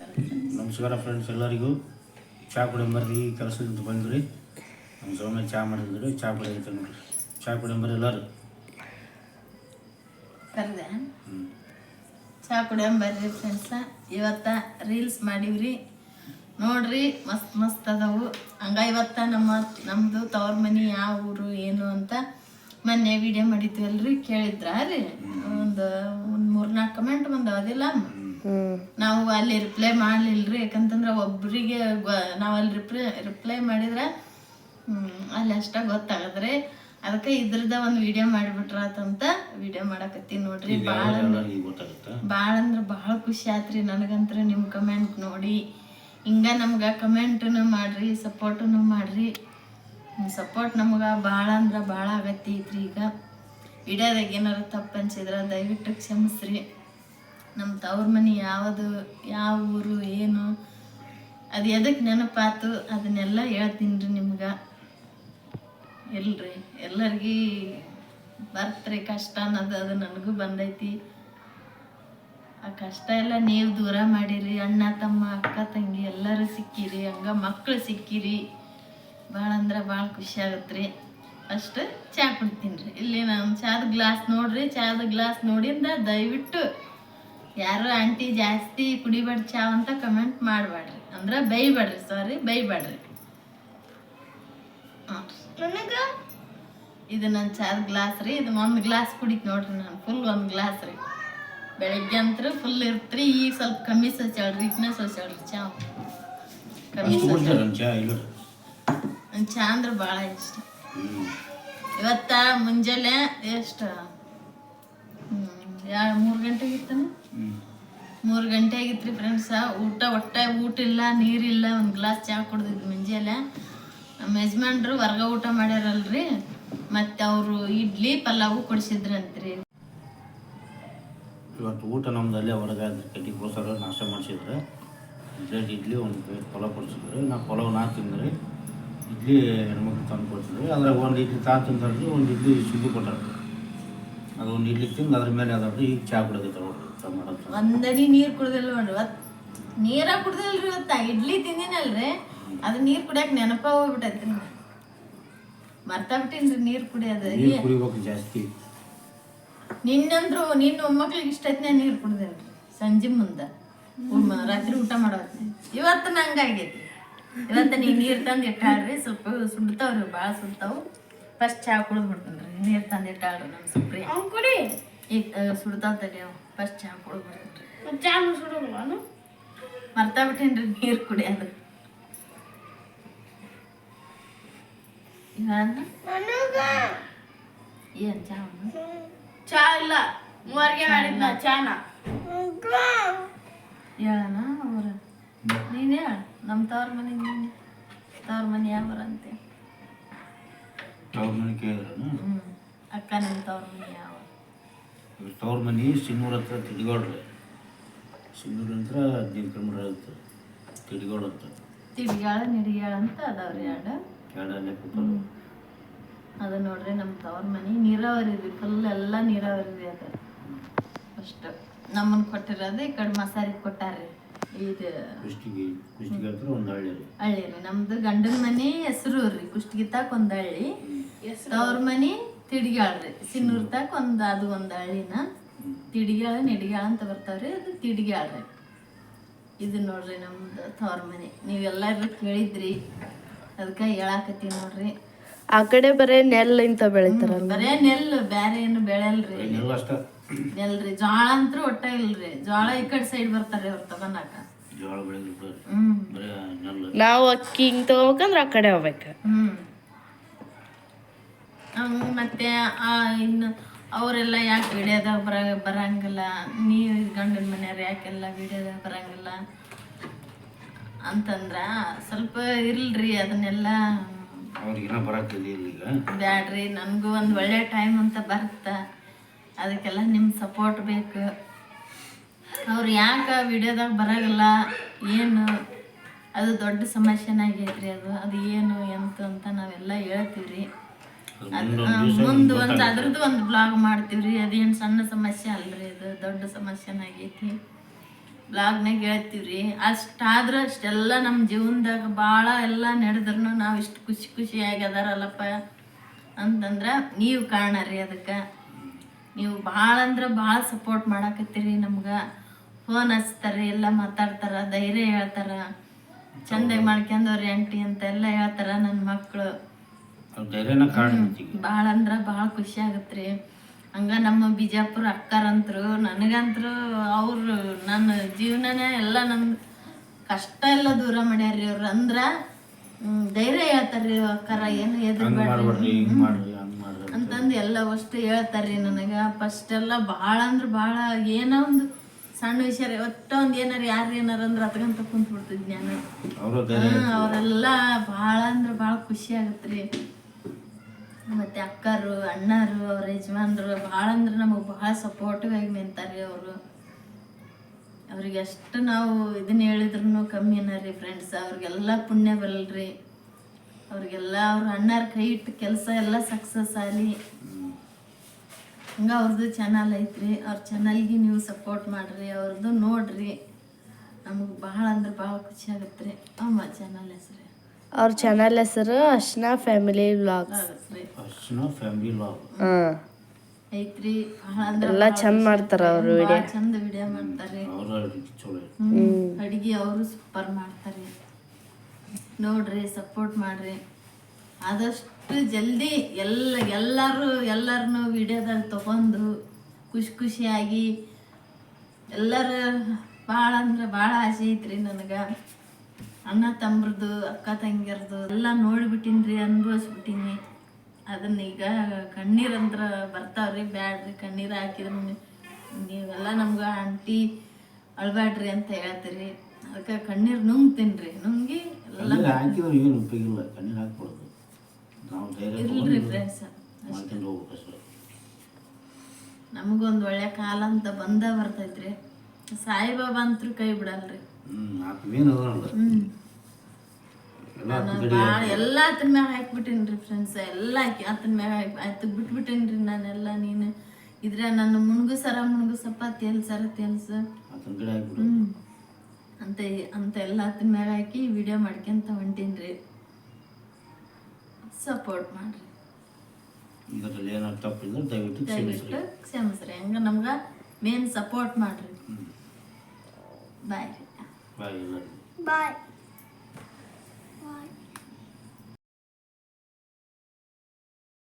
ನಮಸ್ಕಾರ ಫ್ರೆಂಡ್ಸ್ ಎಲ್ಲರಿಗೂ. ಚಹಾ ಕುಡಿಯಂಬರ್ರಿ ಕೆಲಸದಿಂದ ಬಂದ್ರಿ ನಮ್ಮ ಸೌಮ್ಯ ಚಾ ಮಾಡಿದ್ರಿ ಚಹಾ ಕುಡಿಯಂತ ನೋಡ್ರಿ ಚಹಾ ಕುಡಿಯಂಬರ್ ಎಲ್ಲರೂ? ಚಾ ಚಹಾ ಕುಡಿಯಂಬರ್ರಿ ಫ್ರೆಂಡ್ಸ ಇವತ್ತ ರೀಲ್ಸ್ ಮಾಡಿವ್ರಿ. ನೋಡ್ರಿ ಮಸ್ತ್ ಮಸ್ತ್ ಅದಾವು. ಹಂಗ ಇವತ್ತ ನಮ್ಮ ನಮ್ದು ತವ್ರ ಮನಿ ಯಾವ ಊರು ಏನು ಅಂತ ಮೊನ್ನೆ ವಿಡಿಯೋ ಮಾಡಿದ್ವಲ್ರಿ ಕೇಳಿದ್ರ ರೀ? ಒಂದು ಒಂದು ಮೂರ್ನಾಲ್ಕು ಕಮೆಂಟ್ ಬಂದವ ಅದಿಲ್ಲ ನಾವು ಅಲ್ಲಿ ರಿಪ್ಲೈ ಮಾಡ್ಲಿಲ್ರಿ ಯಾಕಂತಂದ್ರೆ ಒಬ್ರಿಗೆ ನಾವು ಅಲ್ಲಿ ರಿಪ್ಲೈ ರಿಪ್ಲೈ ಮಾಡಿದ್ರೆ ಹ್ಮ್, ಅಲ್ಲಿ ಅಷ್ಟ ಗೊತ್ತಾಗದ್ರಿ. ಅದಕ್ಕೆ ಇದ್ರದ ಒಂದು ವಿಡಿಯೋ ಮಾಡಿಬಿಟ್ರಾತಂತ ವಿಡಿಯೋ ಮಾಡಕತ್ತೀನಿ ನೋಡ್ರಿ. ಭಾಳ ಭಾಳ ಅಂದ್ರೆ ಭಾಳ ಖುಷಿ ಆತ್ರಿ ನನಗಂತ್ರ ನಿಮ್ಮ ಕಮೆಂಟ್ ನೋಡಿ. ಹಿಂಗ ನಮ್ಗೆ ಕಮೆಂಟನ್ನು ಮಾಡ್ರಿ ಸಪೋರ್ಟನ್ನು ಮಾಡ್ರಿ. ಸಪೋರ್ಟ್ ನಮ್ಗೆ ಭಾಳ ಅಂದ್ರೆ ಭಾಳ ಆಗತ್ತೈತ್ರಿ ಈಗ. ವಿಡಿಯೋದಾಗ ಏನಾರು ತಪ್ಪು ಅನ್ಸಿದ್ರೆ ದಯವಿಟ್ಟು ಕ್ಷಮಿಸ್ರಿ. ನಮ್ಮ ತವ್ರ ಮನೆ ಯಾವುದು, ಯಾವ ಊರು, ಏನು, ಅದು ಎದಕ್ಕೆ ನೆನಪಾತು ಅದನ್ನೆಲ್ಲ ಹೇಳ್ತೀನಿ ರೀ ನಿಮ್ಗೆ. ಎಲ್ರಿ ಎಲ್ಲರಿಗೂ ಬರ್ತ್ರಿ, ಕಷ್ಟ ಅನ್ನೋದು ಅದು ನನಗೂ ಬಂದೈತಿ. ಆ ಕಷ್ಟ ಎಲ್ಲ ನೀವು ದೂರ ಮಾಡಿರಿ, ಅಣ್ಣ, ತಮ್ಮ, ಅಕ್ಕ, ತಂಗಿ ಎಲ್ಲರೂ ಸಿಕ್ಕಿರಿ, ಹಂಗ ಮಕ್ಕಳು ಸಿಕ್ಕಿರಿ. ಭಾಳ ಅಂದ್ರೆ ಭಾಳ ಖುಷಿ ಆಗತ್ರಿ ಫಸ್ಟ್ ಚಾ ಕುಡ್ತೀನಿ ರೀ. ಇಲ್ಲಿ ನಾನು ಚಾದ ಗ್ಲಾಸ್ ನೋಡ್ರಿ ಚಾದ ಗ್ಲಾಸ್ ನೋಡಿಂದ ದಯವಿಟ್ಟು ಯಾರು ಆಂಟಿ ಜಾಸ್ತಿ ಕುಡಿಬೇಡ ಚಾ ಅಂತ ಕಮೆಂಟ್ ಮಾಡಬೇಡ್ರಿ ಅಂದ್ರೆ ಬೈಬೇಡ್ರಿ ಸಾರಿ ಬೈಬೇಡ್ರಿ ನನಗೆ? ಇದು ನನ್ನ ಚಾದ ಗ್ಲಾಸ್ ರೀ ಇದು ಒಂದು ಗ್ಲಾಸ್ ಕುಡಿತ್ ನೋಡ್ರಿ ನಾನು ಫುಲ್ ಒಂದು ಗ್ಲಾಸ್ ರೀ. ಬೆಳಗ್ಗೆ ಅಂತೂ ಫುಲ್ ಇರ್ತ್ರಿ ಈ ಸ್ವಲ್ಪ ಕಮ್ಮಿ ಸಚಾಳ್ರಿ ಇದನ್ನ ಸಚಾಳ್ರಿ ಚಾ. ಕಮ್ಮಿ ಅಷ್ಟು ಚಹಾ ನಂಗೆ ಚಾ ಅಂದ್ರೆ ಭಾಳ ಇಷ್ಟ. ಇವತ್ತ ಮುಂಜಾನೆ ಎಷ್ಟು? ಎರಡು ಮೂರು ಗಂಟೆಗೆ ಇತ್ತಾನೆ ಹ್ಞೂ ಮೂರು ಗಂಟೆ ಆಗಿತ್ರಿ ಫ್ರೆಂಡ್ಸ ಊಟ ಒಟ್ಟೆ ಊಟ ಇಲ್ಲ ನೀರಿಲ್ಲ ಒಂದು ಗ್ಲಾಸ್ ಚಹಾ ಕುಡ್ದಿದ್ದು ಮುಂಜಾನೆ. ನಮ್ಮ ಯಜಮಾನ್ರು ಹೊರ್ಗ ಊಟ ಮಾಡ್ಯಾರಲ್ರಿ? ಮತ್ತೆ ಅವರು ಇಡ್ಲಿ ಪಲಾವು ಕೊಡಿಸಿದ್ರಂತ್ರಿ. ಇವತ್ತು ಊಟ ನಮ್ಮದಲ್ಲೇ ಹೊರಗೆ ಕಟ್ಟಿ ಕೋಸರ ನಾಷ್ಟ ಮಾಡಿಸಿದ್ರೆ. ಇಡ್ಲಿ ಒಂದು ಪ್ಲೇಟ್ ಪಲಾವ್ ಕೊಡಿಸಿದ್ರು. ನಾ ಪಲಾವ್ ನಾ ತಿಂದ್ರಿ. ಇಡ್ಲಿ ಹೆಣ್ಮಕ್ಳು ತಂದು ಕೊಡ್ತೀವಿ ಅದ್ರಾಗ ಒಂದು ಇಡ್ಲಿ ತಾ ತಿಂದ್ರಿ ಒಂದು ಇಡ್ಲಿ ಸುದ್ದಿ ಕೊಟ್ಟಾರ. ಅದು ಒಂದು ಇಡ್ಲಿ ತಿಂದು ಅದ್ರ ಮೇಲೆ ಅದಾವ್ರಿ ಈಗ ಚಾ ಕುಡಿದೈತೆ ನೋಡ್ರಿ ಮಾಡೋದು. ಒಂದಡಿ ನೀರು ಕುಡ್ದಿಲ್ಲ ನೋಡ್ರಿ. ಇವತ್ತು ನೀರ ಕುಡ್ದಿಲ್ರಿ ಇವತ್ತ? ಇಡ್ಲಿ ತಿಂದಿನಲ್ರಿ. ಅದು ನೀರು ಕುಡಿಯಕ್ಕೆ ನೆನಪ ಹೋಗ್ಬಿಟ್ಟೈತಿ ಮರ್ತಾಬಿಟ್ಟಿನ್ರಿ ನೀರು ಕುಡಿಯೋದು. ನೀರು ಕುಡಿಬೇಕು ಜಾಸ್ತಿ. ನಿನ್ನಂದ್ರು ನಿನ್ನ ಮೊಮ್ಮಕ್ಳಿಗೆ ಇಷ್ಟ ಐತ್ನ ನೀರು ಕುಡ್ದಿಲ್ರಿ. ಸಂಜೆ ಮುಂದೆ. ರಾತ್ರಿ ಊಟ ಮಾಡೋತ್ನೆ ಇವತ್ತು ನಂಗಾಗೈತಿ ಇವತ್ತು ನೀವು ನೀರು ತಂದು ಇಟ್ಟಾಳ್ರಿ ಸ್ವಲ್ಪ ಸುಡ್ತಾವ್ರಿ ಭಾಳ ಸುಡ್ತಾವು ಫಸ್ಟ್ ಚಹಾ ಕುಡಿದು ಬಿಡ್ತೀನಿ ನೀರು ತಂದು ಇಟ್ಟಾಳ್ರಿ ನಮ್ಮ ಸುಪ್ರಿ ಕುಡಿ ಈಗ ಸುಡ್ತಾವ ತಡಿ ಫಸ್ಟ್ ಚಹಾ ಕುಡಿದು ಬಿಡ್ತೀನಿ ಚಹಾ ಸುಡೋಲ್ಲ ಮರ್ತಾ ಬಿಟ್ಟೇನ್ರಿ ನೀರು ಕುಡಿಯೋದು ಏನು ಚಹಾ ಚಾ ಇಲ್ಲ ಮೂವರ್ಗೆ ಮಾಡಿದ್ನ ಚಾನ ಹೇಳಣ ಅವ್ರ ನೀನು ಹೇಳ ನಮ್ಮ ತವ್ರ ಮನೆ ತವ್ರ ಮನೆ ಯಾವ ಅಂತೆ ತವ್ರ ಮನೆ ಕೇಳಿದ್ರು ಹ್ಞೂ ಅಕ್ಕ ನಮ್ಮ ತವ್ರ ಮನೆ ಯಾವ? ತವ್ರ ಮನೆ ಸಿನ್ನೂರ ಹತ್ರ ತಿಡಿಗೋಡ್ರಿ ಸಿನ್ನೂರ ಹತ್ರ ಹದಿನೈದು ಕಿಲೋಮೀಟರ್ ಆಗುತ್ತೆ. ತಿಡಿಗೋಡ್ ಅಂತ. ತಿಳಿಗಾಳ ನಿಡಿಗಾಳ ಅಂತ ಅದಾವ್ರಿ ಎರಡು ಕೂತವ್ರು ಅದು ನೋಡ್ರಿ ನಮ್ಮ ತವ್ರ ಮನೆ. ನೀರಾವರಿ ಇದೆ ಫುಲ್ ಎಲ್ಲ ನೀರಾವರಿ ರೀ ಅದು. ಅಷ್ಟು. ನಮ್ಮನ್ನು ಕೊಟ್ಟಿರೋದು ಈ ಕಡೆ ಮಸಾರಿ ಕೊಟ್ಟಾರ್ರಿ. ಇದು ಕುಷ್ಟಿಗೆ ಕುಷ್ಟಿಗೆ ಹತ್ರ ಒಂದು ಹಳ್ಳಿ ರೀ ಹಳ್ಳಿ ರೀ ನಮ್ದು ಗಂಡನ ಮನೆ ಹೆಸರು ರೀ ಕುಷ್ಟಗಿತ್ತಾಕ ಒಂದು ಹಳ್ಳಿ. ತವ್ರ ಮನೆ ತಿಡಿಗ್ಯಾಳ ರೀ. ಸಿನ್ನೂರ್ ತಾಕ ಒಂದು ಅದು ಒಂದು ಹಳ್ಳಿನ. ತಿಡಿಗ್ಯಾಳ ನಿಡ್ಗ್ಯಾಳ ಅಂತ ಬರ್ತಾವ್ರಿ. ಅದು ತಿಡಿಗ್ಯಾಳ ರೀ. ಇದು ನೋಡ್ರಿ ನಮ್ದು ತವ್ರ ಮನೆ. ನೀವೆಲ್ಲರೂ ಕೇಳಿದ್ರಿ. ಅದಕ್ಕೆ ಹೇಳಾಕತ್ತೀವಿ ನೋಡ್ರಿ. ಆ ಕಡೆ ಬರೇ ನೆಲ್ ಇಂತ ಬೆಳಿತಾರ ಬರೇ ನೆಲ್ಲು ಬೇರೆ ಏನು ಬೆಳೆಯಲ್ರಿ. ನೆಲ್ರಿ ಜೋಳ ಅಂತೂ ಒಟ್ಟ ಇಲ್ರಿ. ಜೋಳ ಈ ಕಡೆ ಸೈಡ್ ಬರ್ತಾರೆ ಅವ್ರು ತಗೊಳಕ ಜೋಳ ಬೆಳೆದಿರ್ತಾರೆ ಹ್ಮ್. ಬರೀ ನೆಲ್ಲು ನಾವು ಅಕ್ಕಿ ಹಿಂಗ್ ತಗೋಬೇಕಂದ್ರ ಆ ಕಡೆ ಹೋಗ್ಬೇಕ. ಹ್ಮ್. ಮತ್ತೆ ಆ ಇನ್ನು ಅವರೆಲ್ಲ ಯಾಕೆ ವಿಡಿಯೋದಾಗ ಬರ ಬರಂಗಿಲ್ಲ? ನೀರು ಗಂಡನ ಮನೆಯವ್ರು ಯಾಕೆಲ್ಲ ವಿಡಿಯೋದಾಗ ಬರಂಗಿಲ್ಲ? ಅಂತಂದ್ರ ಸ್ವಲ್ಪ ಇರ್ಲ್ರಿ ಅದನ್ನೆಲ್ಲ ಅವ್ರಿಗಿನ್ನ ಈಗ. ಬ್ಯಾಡ್ರಿ ನನಗೂ ಒಂದು ಒಳ್ಳೆ ಟೈಮ್ ಅಂತ ಬರುತ್ತೆ. ಅದಕ್ಕೆಲ್ಲ ನಿಮ್ಮ ಸಪೋರ್ಟ್ ಬೇಕು. ಅವ್ರು ಯಾಕೆ ವಿಡಿಯೋದಾಗ ಬರೋಲ್ಲ ಏನು? ಅದು ದೊಡ್ಡ ಸಮಸ್ಯೆನಾಗೈತ್ರಿ ಅದು. ಅದು ಏನು ಎಂತ ಅಂತ ನಾವೆಲ್ಲ ಹೇಳ್ತೀವ್ರಿ. ಅದು ಮುಂದೆ ಒಂದು ಅದ್ರದ್ದು ಒಂದು ಬ್ಲಾಗ್ ಮಾಡ್ತೀವ್ರಿ. ಅದೇನು ಸಣ್ಣ ಸಮಸ್ಯೆ ಅಲ್ರಿ ಅದು. ದೊಡ್ಡ ಸಮಸ್ಯೆನ ಆಗೈತಿ ಹೇಳ್ತೀವಿ ಹೇಳ್ತೀವ್ರಿ ಅಷ್ಟಾದ್ರೆ ಅಷ್ಟೆಲ್ಲ ನಮ್ಮ ಜೀವನದಾಗ ಭಾಳ ಎಲ್ಲ ನಡೆದ್ರು ನಾವು ಇಷ್ಟು ಖುಷಿ ಖುಷಿಯಾಗಿ ಅದಾರಲ್ಲಪ್ಪ. ಅಂತಂದ್ರೆ ನೀವು ಕಾರಣ ರೀ ಅದಕ್ಕೆ. ನೀವು ಭಾಳ ಅಂದ್ರೆ ಭಾಳ ಸಪೋರ್ಟ್ ಮಾಡಾಕತ್ತೀರಿ ನಮ್ಗೆ. ಫೋನ್ ಹಚ್ತಾರೆ ಎಲ್ಲ ಮಾತಾಡ್ತಾರೆ ಧೈರ್ಯ ಹೇಳ್ತಾರೆ. ಚಂದಾಗಿ ಮಾಡ್ಕೊಂಡವ್ರಿ ಆಂಟಿ ಅಂತ ಎಲ್ಲ ಹೇಳ್ತಾರೆ ನನ್ನ ಮಕ್ಕಳು ಭಾಳ ಅಂದ್ರೆ ಭಾಳ ಖುಷಿ ಆಗತ್ರಿ. ಹಂಗ ನಮ್ಮ ಬಿಜಾಪುರ ಅಕ್ಕರಂತರು ನನಗಂತರು ಅವರು ನನ್ನ ಜೀವನನೇ ಎಲ್ಲ ನನ್ನ ಕಷ್ಟ ಎಲ್ಲ ದೂರ ಮಾಡ್ಯಾರ್ರಿ ಅವ್ರು. ಅಂದ್ರ ಧೈರ್ಯ ಹೇಳ್ತಾರ್ರಿ ಅಕ್ಕರ ಏನು ಎದುರು ಹಂಗ್ ಮಾಡ್ಬೇಡ್ರಿ ಹಿಂಗ್ ಮಾಡ್ರಿ ಹಂಗ್ ಮಾಡ್ರಿ ಅಂತ. ಅಂತಂದು ಎಲ್ಲ ಅಷ್ಟು ಹೇಳ್ತಾರ್ರಿ ನನಗೆ. ಫಸ್ಟ್ ಎಲ್ಲ ಭಾಳ ಅಂದ್ರೆ ಭಾಳ ಏನೋ ಒಂದು ಸಣ್ಣ ವಿಷಯ ಒಟ್ಟ ಒಂದು ಏನಾರು ಯಾರು ಏನಾರ ಅಂದ್ರೆ ಅತ್ಕಂತ ಕುಂತ್ಬಿಡ್ತಿದ್ ನಾನು ಅವರೆಲ್ಲ ಭಾಳ ಅಂದ್ರೆ ಭಾಳ ಖುಷಿ ಆಗತ್ರಿ. ಮತ್ತೆ ಅಕ್ಕರು, ಅಣ್ಣರು, ಅವ್ರ ಯಜಮಾನ್ರು ಭಾಳ ಅಂದ್ರೆ ನಮಗೆ ಭಾಳ ಸಪೋರ್ಟಿವ್ ಆಗಿ ನಿಂತಾರೆ ಅವರು. ಅವ್ರಿಗೆ ಎಷ್ಟು ನಾವು ಇದನ್ನ ಹೇಳಿದ್ರು ಕಮ್ಮಿನ ರೀ ಫ್ರೆಂಡ್ಸ್ ಅವ್ರಿಗೆಲ್ಲ ಪುಣ್ಯ ಬರಲ್ರಿ. ಅವ್ರಿಗೆಲ್ಲ ಅವ್ರ ಅಣ್ಣರ ಕೈ ಇಟ್ಟು ಕೆಲಸ ಎಲ್ಲ ಸಕ್ಸಸ್ ಆಗಲಿ ಹಂಗ ಅವ್ರದ್ದು ಚಾನಲ್ ಐತ್ರಿ. ಅವ್ರ ಚಾನಲ್ಗೆ ನೀವು ಸಪೋರ್ಟ್ ಮಾಡ್ರಿ ಅವ್ರದ್ದು ನೋಡಿರಿ. ನಮಗೆ ಭಾಳ ಅಂದ್ರೆ ಭಾಳ ಖುಷಿ ಆಗತ್ತೆ ಅಮ್ಮ ಚಾನಲ್ ಹೆಸ್ರು. ಅವ್ರ ಚಾನಲ್ ಹೆಸರು ಅಶ್ನ ಫ್ಯಾಮಿಲಿ ವ್ಲಾಗ್ಸ್ ಆಗತ್ರಿ ಫ್ಯಾಮಿಲಿ ಲಾಗ್ ಹಾಂ. ಐತ್ರಿ. ಎಲ್ಲ ಚಂದ ಮಾಡ್ತಾರ ಅವರು ವಿಡಿಯೋ ಚಂದ ವಿಡಿಯೋ ಮಾಡ್ತಾರೆ. ಅವ್ರ ಅಡ್ಗೆ ಚಲೋ ಐತಿ. ಅಡಿಗೆ ಅವರು ಸೂಪರ್ ಮಾಡ್ತಾರೆ. ನೋಡ್ರಿ ಸಪೋರ್ಟ್ ಮಾಡ್ರಿ. ಆದಷ್ಟು ಜಲ್ದಿ ಎಲ್ಲ ಎಲ್ಲರೂ ಎಲ್ಲರನ್ನೂ ವಿಡಿಯೋದಲ್ಲಿ ತಗೊಂಡು ಖುಷಿ ಖುಷಿಯಾಗಿ ಎಲ್ಲರ ಭಾಳ ಅಂದ್ರೆ ಭಾಳ ಆಸೆ ಐತ್ರಿ ನನಗೆ. ಅಣ್ಣ ತಮ್ಮರದು ಅಕ್ಕ ತಂಗಿಯರ್ದು ಎಲ್ಲ ನೋಡಿಬಿಟ್ಟಿನ್ರಿ ಅನುಭವಿಸ್ಬಿಟ್ಟಿನಿ. ಅದನ್ನ ಈಗ ಕಣ್ಣೀರಂದ್ರ ಬರ್ತಾವ್ರಿ ಬ್ಯಾಡ್ರಿ ಕಣ್ಣೀರು ಹಾಕಿದ್ರೆ ನೀವೆಲ್ಲ ನಮ್ಗೆ ಆಂಟಿ ಅಳ್ಬ್ಯಾಡ್ರಿ ಅಂತ ಹೇಳ್ತೀರಿ. ಅದಕ್ಕೆ ಕಣ್ಣೀರು ನುಂಗ್ತೀನಿ ನುಂಗಿ ಎಲ್ಲ ಹಾಕಿದ್ರೆ ಏನು ಕಣ್ಣೀರು ನಾವು ಫ್ರೆಂಡ್ಸ್ ನಮಗೊಂದು ಒಳ್ಳೆ ಕಾಲ ಅಂತ ಬಂದ ಬರ್ತೈತ್ರಿ. ಸಾಯಿಬಾಬಾ ಅಂತೂ ಕೈ ಬಿಡಲ್ರಿ. ಹ್ಮ್ ಆತ್ಮೇನು ಅದಲ್ಲ ಹ್ಮ್ ಎಲ್ಲ ನಾನು ಭಾಳ ಎಲ್ಲ ಆತನ ಮ್ಯಾಗ ಹಾಕ್ಬಿಟ್ಟೇನ್ರಿ ಫ್ರೆಂಡ್ಸ್ ಎಲ್ಲ ಹಾಕಿ ಆತನ ಮ್ಯಾಗ ಆಯ್ತು ಬಿಟ್ಬಿಟ್ಟೇನ್ರಿ ನಾನೆಲ್ಲ ನೀನು. ಇದ್ರೆ ನನ್ನ ಮುಣುಗುಸರ ಮುಣಗುಸಪ್ಪ ತೇಲ್ಸರ ತೇಲ್ಸ ಅಂತ ಅಂತ ಎಲ್ಲ ಆತನ ಮ್ಯಾಗ ಹಾಕಿ ವಿಡಿಯೋ ಮಾಡ್ಕೊಂತ ಹೊಂಟೀನ್ರಿ. ಸಪೋರ್ಟ್ ಮಾಡ್ರಿ. ಇದರಲ್ಲಿ ಏನಾದ್ರು ತಪ್ಪಿದ್ರೆ ದಯವಿಟ್ಟು ಕ್ಷಮಿಸ್ರಿ ದಯವಿಟ್ಟು ಕ್ಷಮಿಸ್ರಿ. ಹಂಗ ನಮ್ಗೆ ಮೇನ್ ಸಪೋರ್ಟ್ ಮಾಡ್ರಿ. ಬಾಯ್ ರೀ ಬಾಯ್ ಬಾಯ್